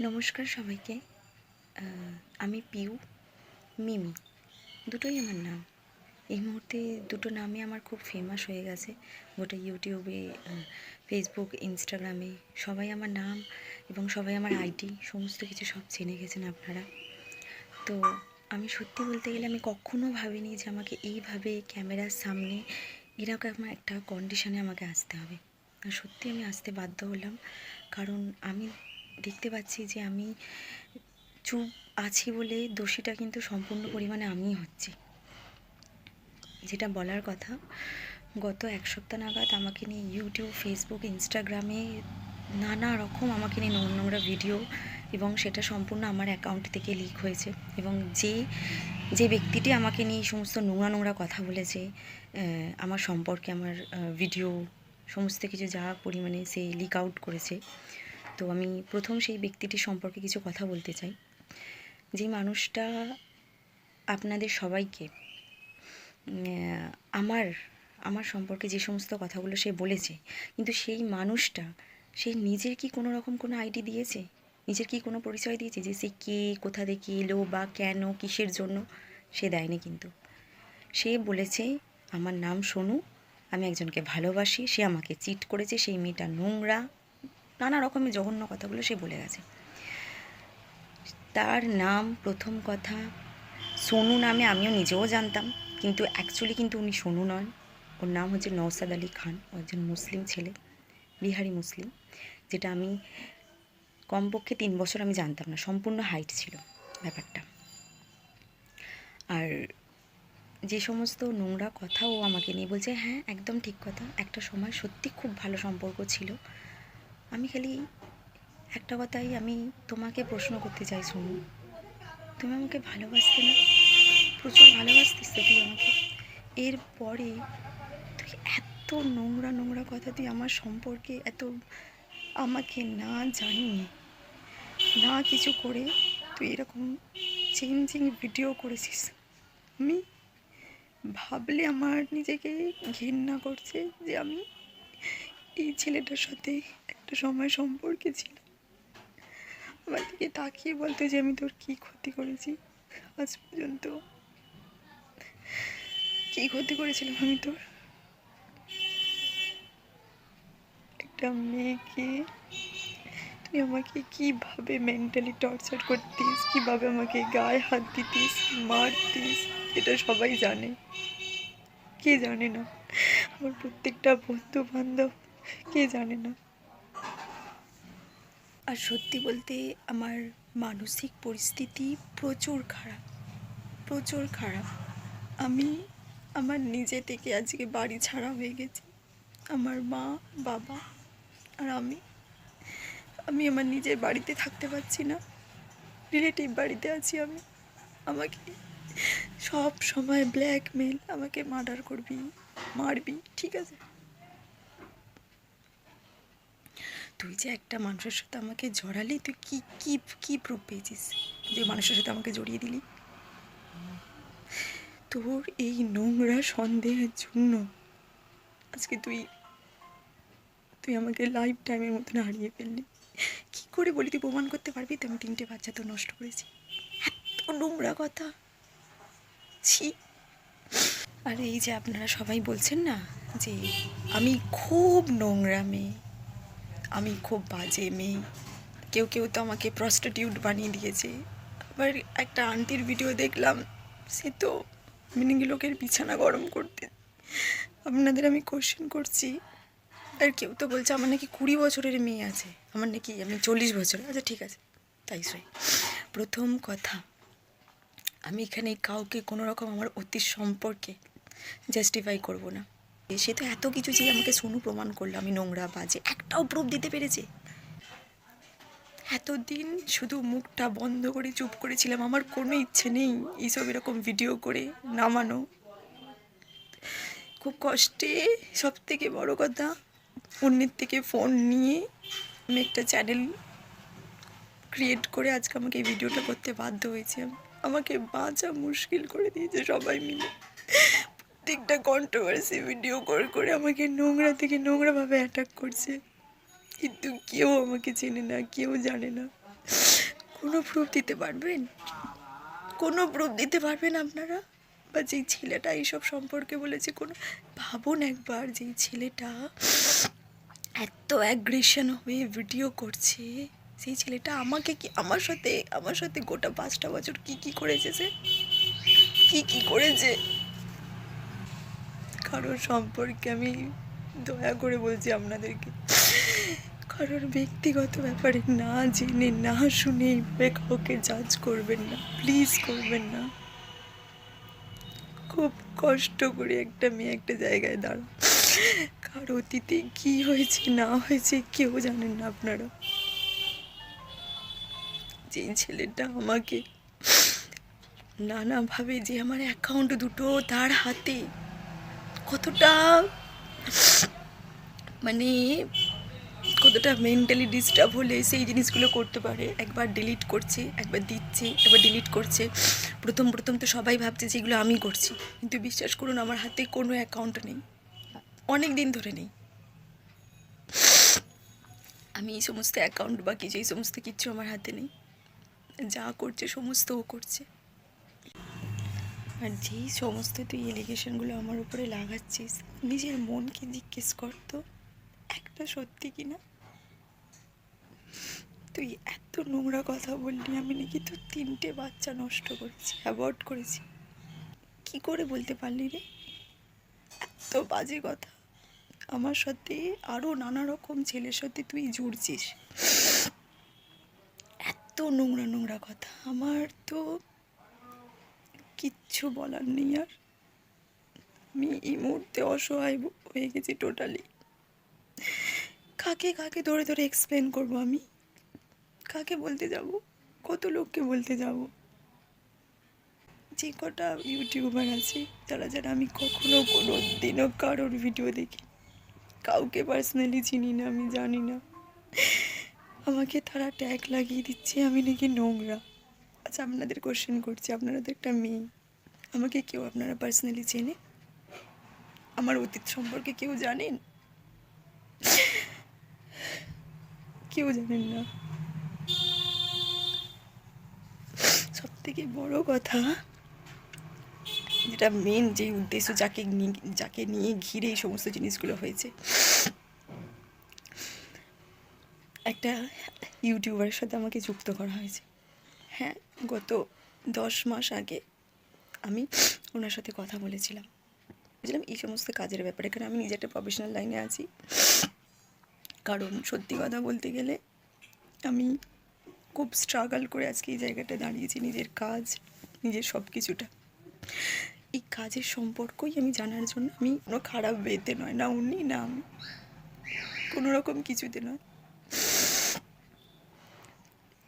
নমস্কার সবাইকে। আমি পিউ, মিমি। দুটোই আমার নাম। এই মুহূর্তে দুটো নামই আমার খুব ফেমাস হয়ে গেছে। গোটা ইউটিউবে ফেসবুক ইনস্টাগ্রামে সবাই আমার নাম এবং সবাই আমার আইডি সমস্ত কিছু সব চেনে গেছেন আপনারা। তো আমি সত্যি বলতে গেলে আমি কখনো ভাবিনি যে আমাকে এইভাবে ক্যামেরার সামনে এরকম একটা কন্ডিশনে আমাকে আসতে হবে। আর সত্যি আমি আসতে বাধ্য হলাম। কারণ আমি দেখতে পাচ্ছি যে আমি চুপ আছি বলে দোষীটা কিন্তু সম্পূর্ণ পরিমাণে আমিই হচ্ছি। যেটা বলার কথা, গত এক সপ্তাহ নাগাদ আমাকে নিয়ে ইউটিউব ফেসবুক ইনস্টাগ্রামে নানা রকম আমাকে নিয়ে নোংরা নোংরা ভিডিও এবং সেটা সম্পূর্ণ আমার অ্যাকাউন্ট থেকে লিক হয়েছে এবং যে যে ব্যক্তিটি আমাকে নিয়ে সমস্ত নোংরা নোংরা কথা বলেছে আমার সম্পর্কে আমার ভিডিও সমস্ত কিছু যা পরিমাণে সে লিক আউট করেছে তো আমি প্রথম সেই ব্যক্তিটি সম্পর্কে কিছু কথা বলতে চাই। যে মানুষটা আপনাদের সবাইকে আমার আমার সম্পর্কে যে সমস্ত কথাগুলো সে বলেছে, কিন্তু সেই মানুষটা, সে নিজের কি কোনো রকম কোনো আইডি দিয়েছে? নিজের কি কোনো পরিচয় দিয়েছে যে সে কে, কোথা থেকে এলো বা কেন, কিসের জন্য? সে দেয়নি কিন্তু। সে বলেছে, আমার নাম সোনু, আমি একজনকে ভালোবাসি, সে আমাকে চিট করেছে, সেই মেয়েটা নোংরা নানা রকমের জঘন্য কথাগুলো সে বলে গেছে। তার নাম, প্রথম কথা, সোনু নামে আমিও নিজেও জানতাম, কিন্তু অ্যাকচুয়ালি কিন্তু উনি সোনু নন। ওর নাম হচ্ছে নওসাদ আলী খান, ও একজন মুসলিম ছেলে, বিহারি মুসলিম, যেটা আমি কমপক্ষে তিন বছর আমি জানতাম না, সম্পূর্ণ হাইট ছিল ব্যাপারটা। আর যে সমস্ত নোংরা কথা ও আমাকে নিয়ে বলছে হ্যাঁ একদম ঠিক কথা। একটা সময় সত্যি খুব ভালো সম্পর্ক ছিল। আমি খালি একটা কথাই আমি তোমাকে প্রশ্ন করতে চাই শুনুন তুমি আমাকে ভালোবাসতে না? প্রচুর ভালোবাসতিস তুই আমাকে। এরপরে তুই এত নোংরা নোংরা কথা তুই আমার সম্পর্কে এত আমাকে না জানিয়ে, না কিছু করে তুই এরকম চেঞ্জিং ভিডিও করেছিস। আমি ভাবলে আমার নিজেকে ঘৃণা করছে যে আমি এই ছেলেটার সাথে একটা সময় সম্পর্কে ছিল। আমার দিকে তাকিয়ে বলতো যে, আমি তোর কী ক্ষতি করেছি? আজ পর্যন্ত কী ক্ষতি করেছিলাম আমি তোর? একটা মেয়েকে তুই আমাকে কীভাবে মেন্টালি টর্চার করতিস? কীভাবে আমাকে গায়ে হাত দিতিস, মারতিস? এটা সবাই জানে। কে জানে না? আমার প্রত্যেকটা বন্ধু বান্ধব কে জানে না। আর সত্যি বলতে আমার মানসিক পরিস্থিতি প্রচুর খারাপ প্রচুর খারাপ। আমি আমার নিজে থেকে আজকে বাড়ি ছাড়া হয়ে গেছি। আমার মা, বাবা আর আমি। আমি আমার নিজের বাড়িতে থাকতে পারছি না। রিলেটিভ বাড়িতে আছি আমি। আমাকে সব সময় ব্ল্যাকমেল, আমাকে মার্ডার করবি, মারবি, ঠিক আছে? তুই যে একটা মানুষের সাথে আমাকে জড়ালি, তুই কি কি কি প্রুফ পেয়েছিস যে মানুষের সাথে আমাকে জড়িয়ে দিলি? তোর এই নোংরা সন্দেহের জন্য আজকে তুই তুই আমাকে লাইফ টাইমের মতন হারিয়ে ফেললি। কি করে বলি তুই প্রমাণ করতে পারবি? তো আমি তিনটে বাচ্চা তো নষ্ট করেছি। এত নোংরা কথা। ছি। আর এই যে আপনারা সবাই বলছেন না যে আমি খুব নোংরা মেয়ে। আমি খুব বাজে মেয়ে। কেউ কেউ তো আমাকে প্রস্টিটিউট বানিয়ে দিয়েছে। আবার একটা আন্টির ভিডিও দেখলাম, সে তো মিনিং লোকের বিছানা গরম করতে। আপনাদের আমি কোশ্চেন করছি, আর কেউ তো বলছে আমার নাকি কুড়ি বছরের মেয়ে আছে। আমার নাকি আমি চল্লিশ বছর আচ্ছা ঠিক আছে, তাই সই প্রথম কথা, আমি এখানে কাউকে কোনো রকম আমার অতীত সম্পর্কে জাস্টিফাই করব না। সে তো এত কিছু যে আমাকে শুনু প্রমাণ করল, আমি নোংরা বাজে একটাও প্রুফ দিতে পেরেছে। এতদিন শুধু মুখটা বন্ধ করে চুপ করেছিলাম, আমার কোনো ইচ্ছে নেই এইসব এরকম ভিডিও করে নামানো। খুব কষ্টে সব থেকে বড় কথা, অন্যের থেকে ফোন নিয়ে আমি একটা চ্যানেল ক্রিয়েট করে আজকে আমাকে এই ভিডিওটা করতে বাধ্য হয়েছে। আমাকে বাঁচা মুশকিল করে দিয়েছে সবাই মিলে। প্রত্যেকটা কন্ট্রোভার্সি ভিডিও করে করে আমাকে নোংরা থেকে নোংরাভাবে অ্যাটাক করছে। কিন্তু কেউ আমাকে চেনে না, কেউ জানে না। কোনো প্রুফ দিতে পারবেন? কোনো প্রুফ দিতে পারবেন আপনারা? বা যেই ছেলেটা এইসব সম্পর্কে বলেছে, কোনো ভাবুন একবার যেই ছেলেটা এত অ্যাগ্রেশন হয়ে ভিডিও করছে। সেই ছেলেটা আমাকে কি আমার সাথে আমার সাথে গোটা পাঁচটা বছর কি কি করেছে সে? কি কি করেছে? কারোর সম্পর্কে আমি দয়া করে বলছি আপনাদেরকে, কারোর ব্যক্তিগত ব্যাপারে না জেনে, না শুনে এইভাবে কাউকে জাজ করবেন না প্লিজ করবেন না। খুব কষ্ট করে একটা মেয়ে একটা জায়গায় দাঁড়া কার অতীতে কি হয়েছে, না হয়েছে কেউ জানেন না আপনারা। যে ছেলেটা আমাকে নানাভাবে যে আমার অ্যাকাউন্ট দুটো তার হাতে কতটা মানে কতটা মেন্টালি ডিস্টার্ব হলে সেই জিনিসগুলো করতে পারে। একবার ডিলিট করছে, একবার দিচ্ছে, একবার ডিলিট করছে। প্রথম প্রথম তো সবাই ভাবছে যে এগুলো আমি করছি। কিন্তু বিশ্বাস করুন, আমার হাতে কোনো অ্যাকাউন্ট নেই। অনেক দিন ধরে নেই। আমি এই সমস্ত অ্যাকাউন্ট বা কিছু এই সমস্ত কিছু আমার হাতে নেই। যা করছে, সমস্ত ও করছে। আর যেই সমস্ত তুই এলিগেশনগুলো আমার উপরে লাগাচ্ছিস, নিজের মনকে জিজ্ঞেস কর তো, একটা সত্যি কি না? তুই এত নোংরা কথা বললি, আমি নাকি তোর তিনটে বাচ্চা নষ্ট করেছি অ্যাভয়েড করেছি। কি করে বলতে পারলি রে? এত বাজে কথা। আমার সাথে আরও নানা রকম ছেলের সাথে তুই জুড়ছিস। এত নোংরা নোংরা কথা। আমার তো কিচ্ছু বলার নেই আর। আমি এই মুহূর্তে অসহায় হয়ে গেছি টোটালি কাকে কাকে ধরে ধরে এক্সপ্লেন করব আমি? কাকে বলতে যাব? কত লোককে বলতে যাব? যে কটা ইউটিউবার আছে, তারা যারা আমি কখনো কোনো দিনও কারোর ভিডিও দেখি। কাউকে পার্সোনালি চিনি না, আমি জানি না। আমাকে তারা ট্যাগ লাগিয়ে দিচ্ছে, আমি নাকি নোংরা। আচ্ছা আপনাদের কোশ্চেন করছি। আপনারা তো একটা মেয়ে। আমাকে কেউ আপনারা পার্সোনালি চেনে? আমার অতীত সম্পর্কে কেউ জানেন? কেউ জানেন না। সব থেকে বড় কথা, যেটা মেন যে উদ্দেশ্য যাকে নিয়ে যাকে নিয়ে ঘিরে এই সমস্ত জিনিসগুলো হয়েছে, একটা ইউটিউবারের সাথে আমাকে যুক্ত করা হয়েছে। হ্যাঁ গত দশ মাস আগে আমি ওনার সাথে কথা বলেছিলাম। বলেছিলাম, এই সমস্ত কাজের ব্যাপারে কারণ আমি নিজে একটা প্রফেশনাল লাইনে আছি? কারণ সত্যি কথা বলতে গেলে, আমি খুব স্ট্রাগল করে আজকে এই জায়গাটা দাঁড়িয়েছি, নিজের কাজ, নিজের সব কিছুটা এই কাজের সম্পর্কই আমি জানার জন্য আমি কোনো খারাপ বেতে নয়, না উনি, না আমি। কোনো রকম কিছুতে নয়।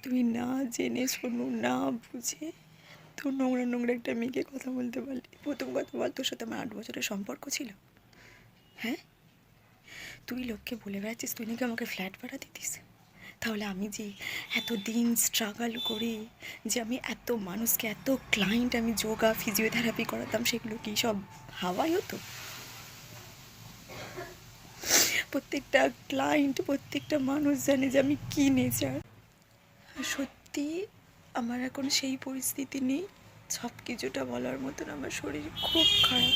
তুই না জেনে শোনো, না বুঝে। তো নোংরা নোংরা একটা মেয়েকে কথা বলতে পারলি, প্রথম কথা বল তোর সাথে আমার আট বছরের সম্পর্ক ছিল। হ্যাঁ? তুই লোককে বলে বেড়াচ্ছিস, তুই নাকি আমাকে ফ্ল্যাট ভাড়া দিতিস? তাহলে আমি যে এত দিন স্ট্রাগল করে যে আমি এত মানুষকে, এত ক্লায়েন্ট আমি যোগা ফিজিওথেরাপি করাতাম, সেগুলো কি সব হাওয়াই হতো? প্রত্যেকটা ক্লায়েন্ট প্রত্যেকটা মানুষ জানে যে আমি কী নেচার সত্যি আমার এখন সেই পরিস্থিতি নেই। সব কিছুটা বলার মতন আমার শরীর খুব খারাপ।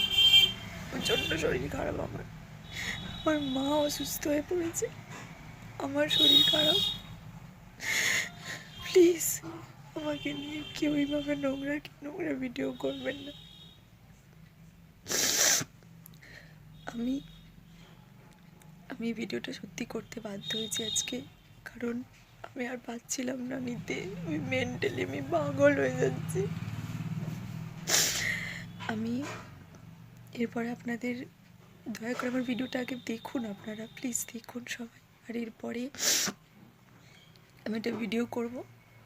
প্রচণ্ড শরীর খারাপ আমার। আমার মা অসুস্থ হয়ে পড়েছে। আমার শরীর খারাপ। প্লিজ, আমাকে নিয়ে কেউ এইভাবে নোংরা নোংরা ভিডিও করবেন না। আমি আমি ভিডিওটা সত্যি করতে বাধ্য হয়েছি আজকে। কারণ আমি আর পাচ্ছিলাম না নিতে। আমি মেন্টালি আমি পাগল হয়ে যাচ্ছি। আমি এরপরে আপনাদের দয়া করে আমার ভিডিওটা আগে দেখুন আপনারা প্লিজ দেখুন সবাই। আর এরপরে আমি একটা ভিডিও করব,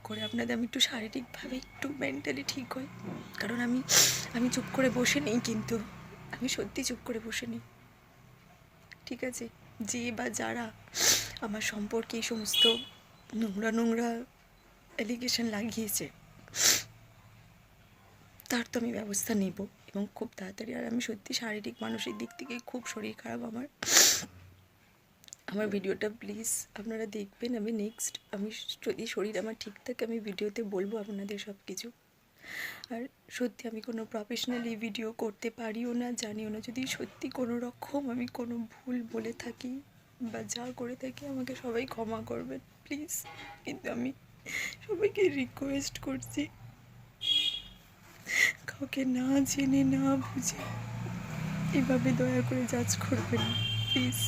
করে আপনাদের আমি একটু শারীরিকভাবে একটু মেন্টালি ঠিক হই। কারণ আমি আমি চুপ করে বসে নেই কিন্তু, আমি সত্যি চুপ করে বসে নেই। ঠিক আছে? যে বা যারা আমার সম্পর্কে এই সমস্ত নোংরা নোংরা অ্যালিগেশন লাগিয়েছে, তার তো আমি ব্যবস্থা নেব এবং খুব তাড়াতাড়ি, আর আমি সত্যি শারীরিক মানসিক দিক থেকে খুব শরীর খারাপ আমার। আমার ভিডিওটা প্লিজ আপনারা দেখবেন আমি নেক্সট আমি যদি শরীর আমার ঠিক থাকে আমি ভিডিওতে বলব আপনাদের সব কিছু আর সত্যি আমি কোনো প্রফেশনালি ভিডিও করতে পারিও না, জানিও না, যদি সত্যি কোনো রকম আমি কোনো ভুল বলে থাকি বা যা করে থাকি আমাকে সবাই ক্ষমা করবেন প্লিজ কিন্তু আমি সবাইকে রিকোয়েস্ট করছি, কাউকে না জেনে, না বুঝে এভাবে দয়া করে জাজ করবেন প্লিজ